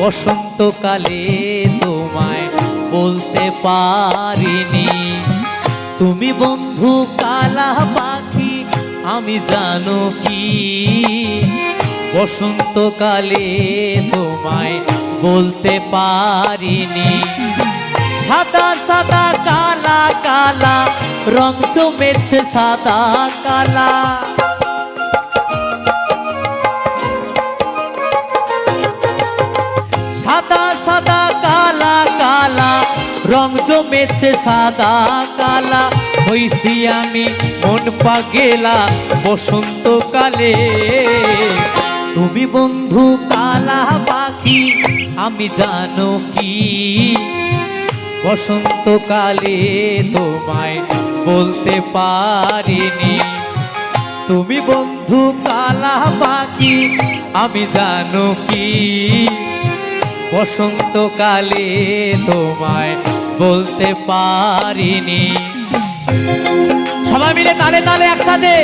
বসন্তকালে তোমায় বলতে পারিনি। তুমি বন্ধু কালা পাখি, আমি জানো কি? বসন্তকালে তোমায় বলতে পারিনি। সাদা সাদা, কালা কালা, রং জমেছে সাদা, কালা। সাদা সাদা, কালা কালা। রং জমেছে সাদা, কালা। হইছি আমি মন পাগেলা বসন্তকালে। তুমি বন্ধু কালা পাখি, আমি জানো কি? বসন্তকালে তোমায় বলতে পারিনি। তুমি বন্ধু কালা পাখি, আমি জানো কি? বসন্তকালে তোমায় বলতে পারিনি। সবাই মিলে তালে তালে একসাথে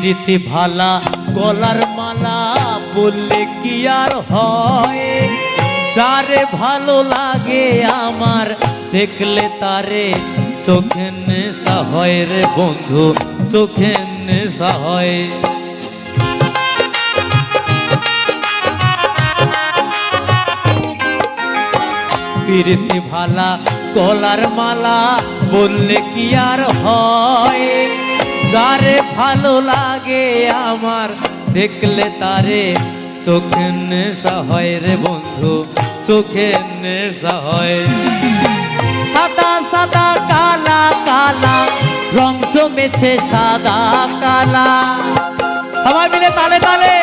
প্রীতি ভালা, গলার মালা বললে কি আর হয়? যারে ভালো লাগে আমার, দেখলে তারে চোখে নেশা রে বন্ধু, চোখে নেশা হয়। ভালা, গলার মালা বললে কি আর হয়? যারে ভালো লাগে আমার, দেখলে তারে চোখে নেশা হয় রে বন্ধু চোখে নেশা হয়। সাদা সাদা, কালা কালা, রং জমেছে সাদা, কালা। সবাই মিলে তালে তালে।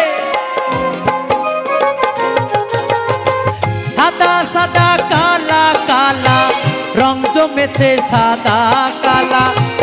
সাদা সাদা, কালা কালা, রং জমেছে সাদা, কালা।